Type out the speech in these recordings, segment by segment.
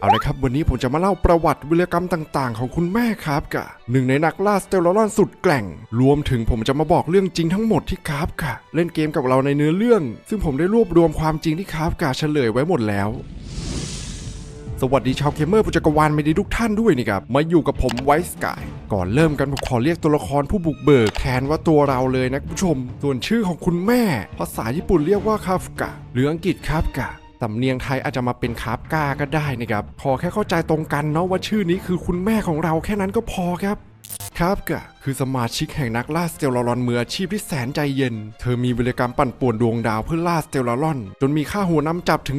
เอาละครับ วันนี้ผมจะมาเล่าประวัติวิรกรรมต่าง ๆ ของคุณแม่ครับกะหนึ่งในนักล่าสเตลลอนสุดแกร่ง รวมถึงผมจะมาบอกเรื่องจริงทั้งหมดที่คาบกะเล่นเกมกับเราในเนื้อเรื่อง ซึ่งผมได้รวบรวมความจริงที่คาบกะเฉลยไว้หมดแล้วสวัสดีชาวเกมเมอร์ผู้จักรวาลไม่ดีทุกท่านด้วยนี่ครับ มาอยู่กับผมไวส์กาย ก่อนเริ่มกันผมขอเรียกตัวละครผู้บุกเบิกแทนว่าตัวเราเลยนะคุณผู้ชม ส่วนชื่อของคุณแม่ ภาษาญี่ปุ่นเรียกว่าคาฟกะหรืออังกฤษคาฟกะ สำเนียงไทยอาจจะมาเป็นคาบกาก็ได้นะครับขอแค่เข้าใจตรงกันเนาะว่าชื่อนี้คือคุณแม่ของเราแค่นั้นก็พอครับคาบกะคือสมาชิกแห่งนักล่าสเตลลอนมืออาชีพที่แสนใจเย็น เธอมีวิรกรรมปั่นป่วนดวงดาวเพื่อล่าสเตลลอน จนมีค่าหัวนำจับถึง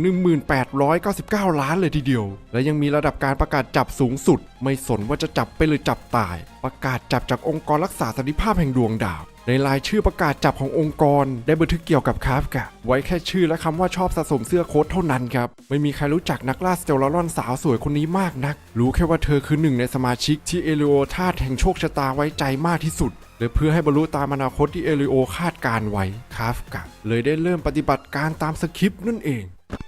1899 ล้านเลยทีเดียว และยังมีระดับการประกาศจับสูงสุด ไม่สนว่าจะจับไปหรือจับตาย ประกาศจับจากองค์กรรักษาสันติภาพแห่งดวงดาว ในรายชื่อประกาศจับขององค์กร ได้บันทึกเกี่ยวกับคาฟกะ ไว้แค่ชื่อและคำว่าชอบสะสมเสื้อโค้ทเท่านั้นครับ ไม่มีใครรู้จักนักล่าสเตลลอนสาวสวยคนนี้มากนัก รู้แค่ว่าเธอคือหนึ่งในสมาชิกที่เอลิโอธาตแห่งโชคชะตาไว้ใจมากที่สุดและเพื่อให้บรรลุตามอนาคตที่เอลิโอคาดการไว้คาฟกะ เลยได้เริ่มปฏิบัติการตามสคริปต์นั่นเอง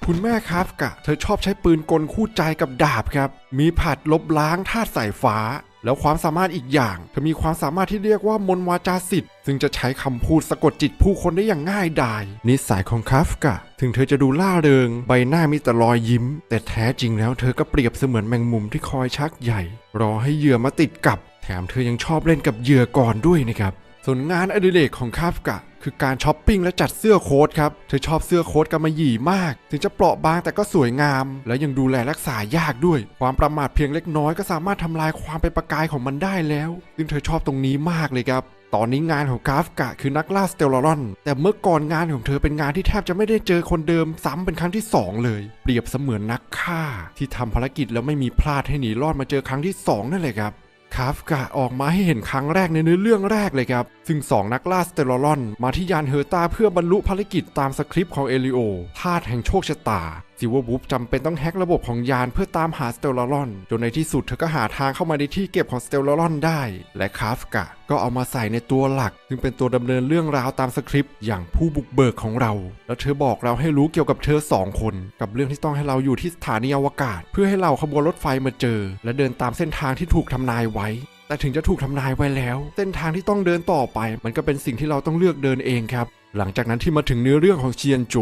คุณแม่คาฟกะ เธอชอบใช้ปืนกลคู่ใจกับดาบครับ มีผัดลบล้างธาตุสายฟ้า แล้วความสามารถอีกอย่าง เธอมีความสามารถที่เรียกว่ามนวาจาสิทธิ์ซึ่งจะใช้คำพูดสะกดจิตผู้คนได้อย่างง่ายดาย นิสัยของคาฟกะถึงเธอจะดูล่าเริง ใบหน้ามีแต่รอยยิ้ม แต่แท้จริงแล้วเธอก็เปรียบเสมือนแมงมุมที่คอยชักใหญ่ รอให้เหยื่อมาติดกับ แถมเธอยังชอบเล่นกับเหยื่อก่อนด้วยนะครับส่วนงานอดิเรกของคาฟกะ คือการช้อปปิ้งและจัดเสื้อโค้ทครับ เธอชอบเสื้อโค้ทกำมะหยี่มาก ถึงจะเปราะบางแต่ก็สวยงาม และยังดูแลรักษายากด้วย ความประมาทเพียงเล็กน้อยก็สามารถทำลายความเป็นประกายของมันได้แล้วซึ่งเธอชอบตรงนี้มากเลยครับตอนนี้งานของกราฟกะคือนักล่าสเตลลอน แต่เมื่อก่อนงานของเธอเป็นงานที่แทบจะไม่ได้เจอคนเดิมซ้ำเป็นครั้งที่สองเลย เปรียบเสมือนนักฆ่า ที่ทำภารกิจแล้วไม่มีพลาดให้หนีรอดมาเจอครั้งที่สองนั่นแหละครับ คาฟกะออกมาให้เห็นครั้งแรกในเนื้อเรื่องแรกเลยครับ ซึ่งสองนักล่าสเตลลอน มาที่ยานเฮอร์ตาเพื่อบรรลุภารกิจตามสคริปต์ของเอลิโอธาตุแห่งโชคชะตา ซิวบุ๊บจำเป็นต้องแฮกระบบของยานเพื่อตามหาสเตลลอน จนในที่สุดเธอก็หาทางเข้ามาในที่เก็บของสเตลลอนได้ และคาฟกะก็เอามาใส่ในตัวหลัก ซึ่งเป็นตัวดำเนินเรื่องราวตามสคริปต์อย่างผู้บุกเบิกของเรา แล้วเธอบอกเราให้รู้เกี่ยวกับเธอสองคน กับเรื่องที่ต้องให้เราอยู่ที่สถานีอวกาศ เพื่อให้เราขบวนรถไฟมาเจอ และเดินตามเส้นทางที่ถูกทำนายไว้แต่ถึงจะถูกทำนายไว้แล้ว เส้นทางที่ต้องเดินต่อไป มันก็เป็นสิ่งที่เราต้องเลือกเดินเองครับ หลังจากนั้นที่มาถึงเนื้อเรื่องของเชียนโจ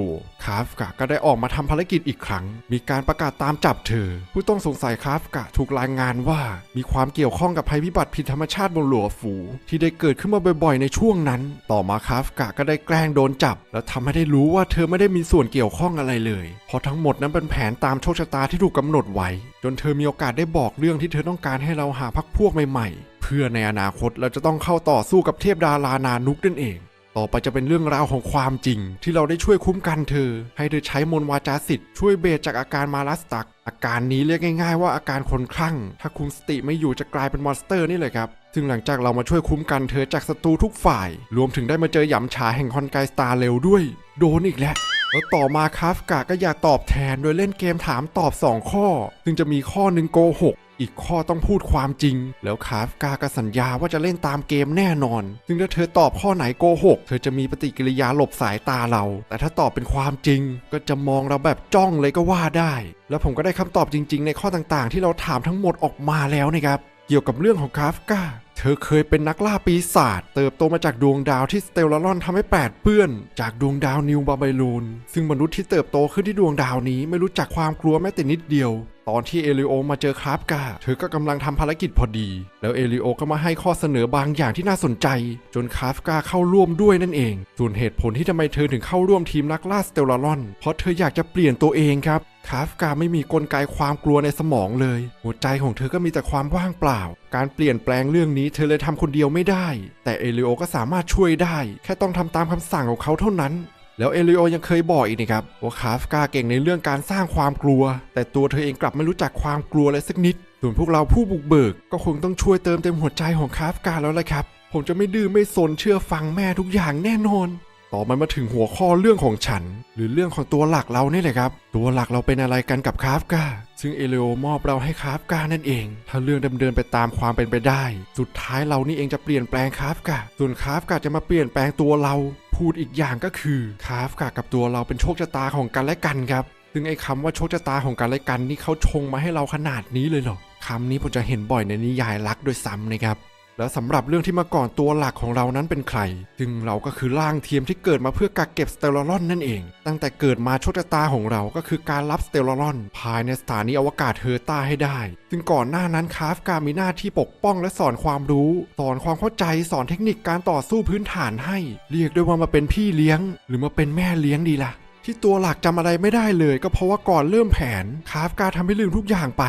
คาฟกะก็ได้ออกมาทำภารกิจอีกครั้ง มีการประกาศตามจับเธอ ผู้ต้องสงสัยคาฟกะถูกรายงานว่า มีความเกี่ยวข้องกับภัยพิบัติผิดธรรมชาติบนหลัวฝู ที่ได้เกิดขึ้นมาบ่อยๆ ในช่วงนั้น ต่อมาคาฟกะก็ได้แกล้งโดนจับ แล้วทำให้ได้รู้ว่าเธอไม่ได้มีส่วนเกี่ยวข้องอะไรเลย เพราะทั้งหมดนั้นเป็นแผนตามโชคชะตาที่ถูกกำหนดไว้ จนเธอมีโอกาสได้บอกเรื่องที่เธอต้องการให้เราหาพักพวกใหม่ๆ เพื่อในอนาคตเราจะต้องเข้าต่อสู้กับเทพดารานานุกนั่นเอง ต่อไปจะเป็นเรื่องราวของความจริง ที่เราได้ช่วยคุ้มกันเธอ ให้เธอใช้มนวาจาสิทธิ์ช่วยเบรจากอาการมาลัสตัก อาการนี้เรียกง่ายๆว่าอาการคนคลั่ง ถ้าคุมสติไม่อยู่จะกลายเป็นมอนสเตอร์นี่เลยครับซึ่งหลังจากเรามาช่วยคุ้มกันเธอจากศัตรูทุกฝ่าย รวมถึงได้มาเจอหยำฉาแห่งคอนไกสตาร์เร็วด้วย โดนอีกแล้ว แล้วต่อมาคาฟกะก็อยากตอบแทนโดยเล่นเกมถามตอบ 2 ข้อ ซึ่งจะมีข้อหนึ่งโกหกอีกข้อต้องพูดความจริง แล้วคาฟกาก็สัญญาว่าจะเล่นตามเกมแน่นอน ซึ่งถ้าเธอตอบข้อไหนโกหก เธอจะมีปฏิกิริยาหลบสายตาเรา แต่ถ้าตอบเป็นความจริง ก็จะมองเราแบบจ้องเลยก็ว่าได้ แล้วผมก็ได้คำตอบจริง ๆ ในข้อต่างๆ ที่เราถามทั้งหมดออกมาแล้วนะครับ เกี่ยวกับเรื่องของคาฟกา เธอเคยเป็นนักล่าปีศาจเติบโตมาจากดวงดาวที่สเตลลารอนทำให้แปดเปื้อน จากดวงดาวนิวบาไบลูนซึ่งมนุษย์ที่เติบโตขึ้นที่ดวงดาวนี้ไม่รู้จักความกลัวแม้แต่นิดเดียว ตอนที่เอลิโอมาเจอคราฟกาเธอก็กำลังทำภารกิจพอดี แล้วเอลิโอก็มาให้ข้อเสนอบางอย่างที่น่าสนใจ จนคราฟกาเข้าร่วมด้วยนั่นเอง ส่วนเหตุผลที่ทำไมเธอถึงเข้าร่วมทีมนักล่าสเตลลารอน เพราะเธออยากจะเปลี่ยนตัวเองครับคาฟกาไม่มีกลไกความกลัวในสมองเลย หัวใจของเธอก็มีแต่ความว่างเปล่า การเปลี่ยนแปลงเรื่องนี้เธอเลยทำคนเดียวไม่ได้ แต่เอลิโอก็สามารถช่วยได้ แค่ต้องทำตามคำสั่งของเขาเท่านั้น แล้วเอลิโอยังเคยบอกอีกนะครับว่าคาฟกาเก่งในเรื่องการสร้างความกลัว แต่ตัวเธอเองกลับไม่รู้จักความกลัวเลยสักนิด ส่วนพวกเราผู้บุกเบิก ก็คงต้องช่วยเติมเต็มหัวใจของคาฟกาแล้วละครับ ผมจะไม่ดื้อไม่สนเชื่อฟังแม่ทุกอย่างแน่นอน ต่อมามาถึงหัวข้อเรื่องของฉัน หรือเรื่องของตัวหลักเรานี่แหละครับ ตัวหลักเราเป็นอะไรกันกับคาฟกาซึ่งเอเลโอมอบเราให้คาฟกานั่นเอง ถ้าเรื่องดำเนินไปตามความเป็นไปได้ สุดท้ายเรานี่เองจะเปลี่ยนแปลงคาฟกาส่วนคาฟกาจะมาเปลี่ยนแปลงตัวเรา พูดอีกอย่างก็คือคาฟกากับตัวเราเป็นโชคชะตาของกันและกันครับซึ่งไอ้คำว่าโชคชะตาของกันและกันนี่เขาชงมาให้เราขนาดนี้เลยเหรอคำนี้ผมจะเห็นบ่อยในนิยายรักด้วยซ้ำนะครับ แล้วสำหรับเรื่องที่มาก่อนตัวหลักของเรานั้นเป็นใคร ซึ่งเราก็คือร่างเทียมที่เกิดมาเพื่อกักเก็บสเตอรอลอนนั่นเอง ตั้งแต่เกิดมาโชคชะตาของเราก็คือการรับสเตอรอลอนภายในสถานีอวกาศเฮอร์ตาให้ได้ ซึ่งก่อนหน้านั้นคาฟกามีหน้าที่ปกป้องและสอนความรู้ สอนความเข้าใจสอนเทคนิคการต่อสู้พื้นฐานให้ เรียกได้ว่ามาเป็นพี่เลี้ยง หรือมาเป็นแม่เลี้ยงดีล่ะที่ตัวหลักจำอะไรไม่ได้เลย ก็เพราะว่าก่อนเริ่มแผนคาฟกาทำให้ลืมทุกอย่างไป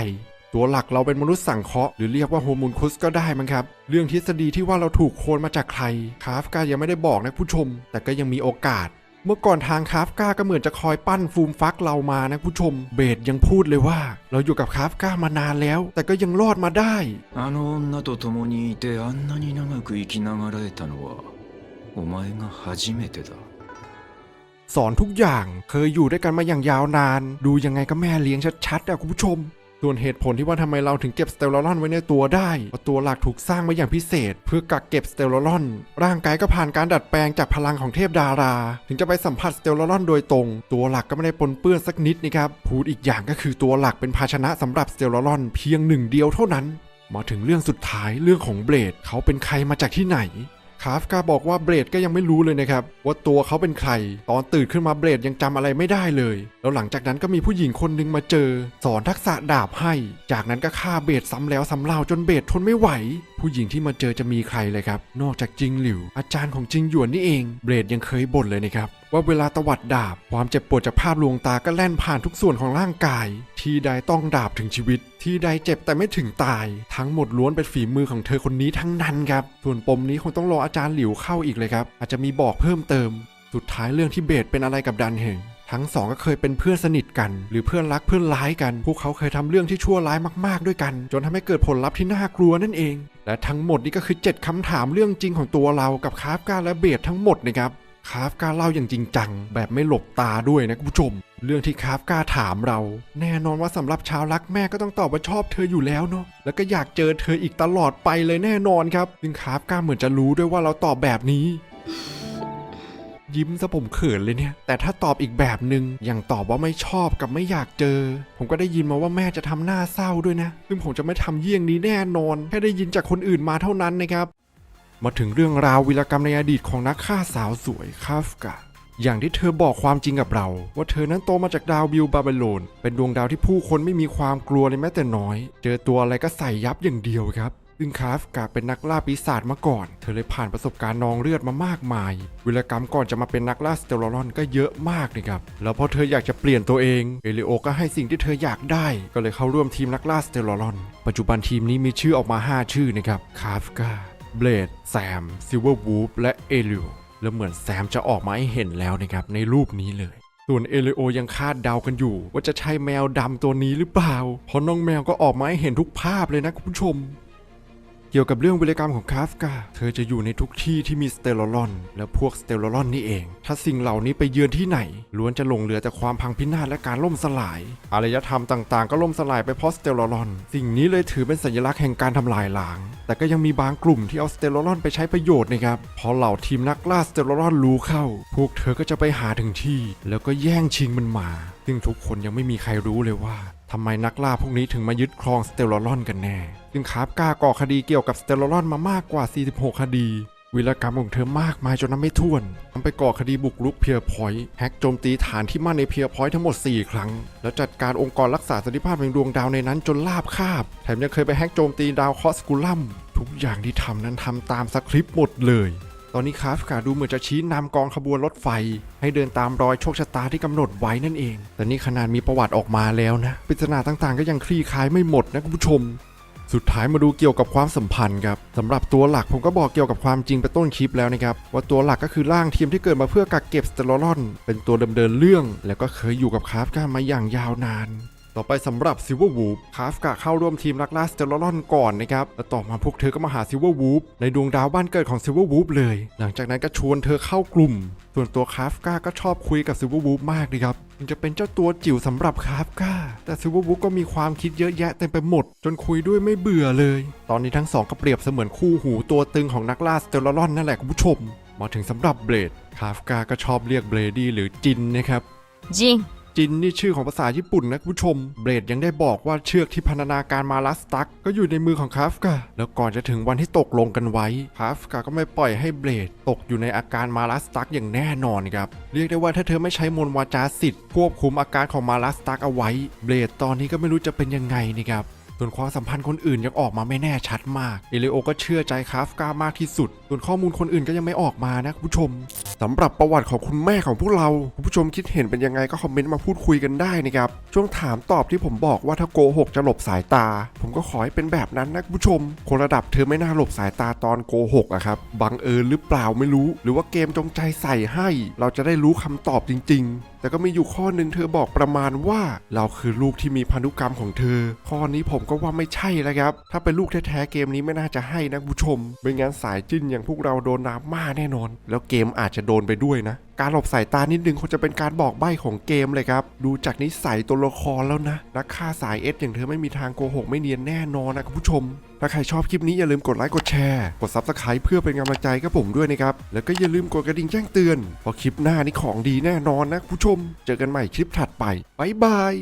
ตัวหลักเราเป็นมนุษย์สังเคราะห์หรือเรียกว่าโฮมูนคุสก็ได้มั้งครับ เรื่องทฤษฎีที่ว่าเราถูกโคลนมาจากใคร คาฟกายังไม่ได้บอกนะผู้ชม แต่ก็ยังมีโอกาส เมื่อก่อนทางคาฟกาก็เหมือนจะคอยปั้นฟูมฟักเรามานะผู้ชม เบสยังพูดเลยว่า เราอยู่กับคาฟกามานานแล้ว แต่ก็ยังรอดมาได้ あの女と共にいてあんなに長く生きながらえたのはお前が初めてだ สอนทุกอย่างเคยอยู่ด้วยกันมาอย่างยาวนาน ดูยังไงก็แม่เลี้ยงชัดๆอะคุณผู้ชม ส่วนเหตุผลที่ว่าทำไมเราถึงเก็บสเตอรอลอนไว้ในตัวได้เพราะตัวหลักถูกสร้างมาอย่างพิเศษ เพื่อกักเก็บสเตอรอลอน ร่างกายก็ผ่านการดัดแปลงจากพลังของเทพดารา ถึงจะไปสัมผัสสเตอรอลอนโดยตรง ตัวหลักก็ไม่ได้ปนเปื้อนสักนิดนะครับพูดอีกอย่างก็คือตัวหลักเป็นภาชนะสำหรับสเตอรอลอนเพียงหนึ่งเดียวเท่านั้น มาถึงเรื่องสุดท้ายเรื่องของเบลดเขาเป็นใครมาจากที่ไหน คาฟกาบอกว่าเบรดก็ยังไม่รู้เลยนะครับ ว่าตัวเขาเป็นใคร ตอนตื่นขึ้นมาเบรดยังจำอะไรไม่ได้เลย แล้วหลังจากนั้นก็มีผู้หญิงคนหนึ่งมาเจอ สอนทักษะดาบให้ จากนั้นก็ฆ่าเบรดซ้ำแล้วซ้ำเล่าจนเบรดทนไม่ไหว ผู้หญิงที่มาเจอจะมีใครเลยครับ นอกจากจิงหลิว อาจารย์ของจิงหยวนนี่เองเบรดยังเคยบ่นเลยนะครับว่าเวลาตวัดดาบ ความเจ็บปวดจากภาพลวงตาก็แล่นผ่านทุกส่วนของร่างกายที่ใดต้องดาบถึงชีวิต ที่ใดเจ็บแต่ไม่ถึงตาย ทั้งหมดล้วนเป็นฝีมือของเธอคนนี้ทั้งนั้นครับ ส่วนปมนี้คงต้องรออาจารย์หลิวเข้าอีกเลยครับ อาจจะมีบอกเพิ่มเติม สุดท้ายเรื่องที่เบสเป็นอะไรกับดันเฮงทั้งสองก็เคยเป็นเพื่อนสนิทกัน หรือเพื่อนรักเพื่อนร้ายกัน พวกเขาเคยทำเรื่องที่ชั่วร้ายมากๆด้วยกัน จนทำให้เกิดผลลัพธ์ที่น่ากลัวนั่นเอง และทั้งหมดนี่ก็คือ 7คำถามเรื่องจริงของตัวเรากับคาฟกาและเบสทั้งหมดนะครับคาฟกาเล่าอย่างจริงจังแบบไม่หลบตาด้วยนะคุณผู้ชม เรื่องที่คาฟกาถามเรา แน่นอนว่าสำหรับชาวรักแม่ก็ต้องตอบว่าชอบเธออยู่แล้วเนาะแล้วก็อยากเจอเธออีกตลอดไปเลยแน่นอนครับซึ่งคาฟกาเหมือนจะรู้ด้วยว่าเราตอบแบบนี้ ยิ้มซะผมเขินเลยเนี่ย แต่ถ้าตอบอีกแบบหนึ่งอย่างตอบว่าไม่ชอบกับไม่อยากเจอ ผมก็ได้ยินมาว่าแม่จะทำหน้าเศร้าด้วยนะ ซึ่งผมจะไม่ทำเยี่ยงนี้แน่นอนแค่ได้ยินจากคนอื่นมาเท่านั้นนะครับมาถึงเรื่องราววีรกรรมในอดีตของนักฆ่าสาวสวยคาฟกา อย่างที่เธอบอกความจริงกับเรา ว่าเธอนั้นโตมาจากดาวบิลบาบาโลน เป็นดวงดาวที่ผู้คนไม่มีความกลัวเลยแม้แต่น้อย เจอตัวอะไรก็ใส่ยับอย่างเดียวครับซึ่งคาฟกาเป็นนักล่าปีศาจมาก่อน เธอเลยผ่านประสบการณ์นองเลือดมามากมาย วิรกรรมก่อนจะมาเป็นนักล่าสเตอรอลอนก็เยอะมากนะครับ แล้วพอเธออยากจะเปลี่ยนตัวเอง เอลิโอก็ให้สิ่งที่เธออยากได้ ก็เลยเข้าร่วมทีมนักล่าสเตอรอลอน ปัจจุบันทีมนี้มีชื่อออกมา 5 ชื่อนะครับ คาฟกาเบลด แซม ซิลเวอร์วูฟ และเอลิโอ แล้วเหมือนแซมจะออกมาให้เห็นแล้วนะครับในรูปนี้เลย ส่วนเอเลโอยังคาดเดากันอยู่ ว่าจะใช่แมวดำตัวนี้หรือเปล่า เพราะน้องแมวก็ออกมาให้เห็นทุกภาพเลยนะคุณผู้ชม เกี่ยวกับเรื่องวิรกรรมของคาฟกา เธอจะอยู่ในทุกที่ที่มีสเตลลอน และพวกสเตลลอนนี่เอง ถ้าสิ่งเหล่านี้ไปเยือนที่ไหน ล้วนจะหลงเหลือแต่ความพังพินาศและการล่มสลาย อารยธรรมต่างๆ ก็ล่มสลายไปเพราะสเตลลอน สิ่งนี้เลยถือเป็นสัญลักษณ์แห่งการทำลายล้าง แต่ก็ยังมีบางกลุ่มที่เอาสเตลลอนไปใช้ประโยชน์นะครับพอเหล่าทีมนักล่าสเตลลอนรู้เข้า พวกเธอก็จะไปหาถึงที่ แล้วก็แย่งชิงมันมา ซึ่งทุกคนยังไม่มีใครรู้เลยว่า ทำไมนักล่าพวกนี้ถึงมายึดครองสเตลลอนกันแน่ ซึ่งคาบกล้าก่อคดีเกี่ยวกับสเตลลอนมามากกว่า 46 คดี วิรกรรมของเธอมากมายจนนับไม่ถ้วนทำไปก่อคดีบุกรุกเพียร์พอยต์แฮกโจมตีฐานที่มั่นในเพียร์พอยต์ทั้งหมด 4 ครั้ง แล้วจัดการองค์กรรักษาสันติภาพแห่งดวงดาวในนั้นจนลาบคาบ แถมยังเคยไปแฮกโจมตีดาวคอสกูลัมทุกอย่างที่ทำนั้นทำตามสคริปต์หมดเลย ตอนนี้คาฟกาดูเหมือนจะชี้นำกองขบวนรถไฟ ให้เดินตามรอยโชคชะตาที่กำหนดไว้นั่นเอง แต่นี่ขนาดมีประวัติออกมาแล้วนะปริศนาต่างๆ ก็ยังคลี่คลายไม่หมดนะคุณผู้ชม สุดท้ายมาดูเกี่ยวกับความสัมพันธ์ครับสำหรับตัวหลักผมก็บอกเกี่ยวกับความจริงไปต้นคลิปแล้วนะครับว่าตัวหลักก็คือร่างเทียมที่เกิดมาเพื่อกักเก็บสเตอรอลเป็นตัวดำเนินเรื่อง แล้วก็เคยอยู่กับคาฟกามาอย่างยาวนาน ต่อไปสำหรับซิลเวอร์วูฟคาฟกะเข้าร่วมทีมนักล่าสเตอรอลก่อนนะครับแล้วต่อมาพวกเธอก็มาหาซิลเวอร์วูฟในดวงดาวบ้านเกิดของซิลเวอร์วูฟเลย หลังจากนั้นก็ชวนเธอเข้ากลุ่ม ส่วนตัวคาฟกาก็ชอบคุยกับซิลเวอร์วูฟมากเลยครับมันจะเป็นเจ้าตัวจิ๋วสำหรับคาฟกาแต่ซิลเวอร์วูฟก็มีความคิดเยอะแยะเต็มไปหมด จนคุยด้วยไม่เบื่อเลย ตอนนี้ทั้งสองก็เปรียบเสมือนคู่หูตัวตึงของนักล่าสเตอรอลนั่นแหละคุณผู้ชม มาถึงสำหรับเบลดคาฟกาก็ชอบเรียกเบลดี้หรือจินนะครับジン จินนี่ชื่อของภาษาญี่ปุ่นนะคุณผู้ชม เบรดยังได้บอกว่าเชือกที่พันนาการมาลัสตักก็อยู่ในมือของคาฟกาแล้วก่อนจะถึงวันที่ตกลงกันไว้คาฟกาก็ไม่ปล่อยให้เบรดตกอยู่ในอาการมาลัสตักอย่างแน่นอนครับเรียกได้ว่าถ้าเธอไม่ใช้มนวาจาสิทธิ์ควบคุมอาการของมาลัสตักเอาไว้ เบรดตอนนี้ก็ไม่รู้จะเป็นยังไงนี่ครับส่วนความสัมพันธ์คนอื่นยังออกมาไม่แน่ชัดมาก เอเลโอก็เชื่อใจคาฟกามากที่สุด ส่วนข้อมูลคนอื่นก็ยังไม่ออกมานะคุณผู้ชม สำหรับประวัติของคุณแม่ของพวกเราคุณผู้ชมคิดเห็นเป็นยังไงก็คอมเมนต์มาพูดคุยกันได้นะครับช่วงถามตอบที่ผมบอกว่าถ้าโกหกจะหลบสายตา ผมก็ขอให้เป็นแบบนั้นนะคุณผู้ชม คนระดับเธอไม่น่าหลบสายตาตอนโกหกอะครับบังเอิญหรือเปล่าไม่รู้ หรือว่าเกมจงใจใส่ให้ เราจะได้รู้คำตอบจริง ๆแต่ก็มีอยู่ข้อหนึ่งเธอบอกประมาณว่าเราคือลูกที่มีพันธุกรรมของเธอ ข้อนี้ผมก็ว่าไม่ใช่แล้วครับ ถ้าเป็นลูกแท้ๆเกมนี้ไม่น่าจะให้นะผู้ชมไม่งั้นสายจิ้นอย่างพวกเราโดนน้ำมาแน่นอน แล้วเกมอาจจะโดนไปด้วยนะ การหลบสายตานิดนึงคงจะเป็นการบอกใบ้ของเกมเลยครับ ดูจากนิสัยตัวละครแล้วนะนักฆ่าสายเอสอย่างเธอไม่มีทางโกหกไม่เนียนแน่นอนนะคุณผู้ชม ถ้าใครชอบคลิปนี้อย่าลืมกดไลค์กดแชร์ กด Subscribe เพื่อเป็นกำลังใจกับผมด้วยนะครับ แล้วก็อย่าลืมกดกระดิ่งแจ้งเตือนเพราะคลิปหน้านี่ของดีแน่นอนนะผู้ชม เจอกันใหม่คลิปถัดไปบ๊ายบาย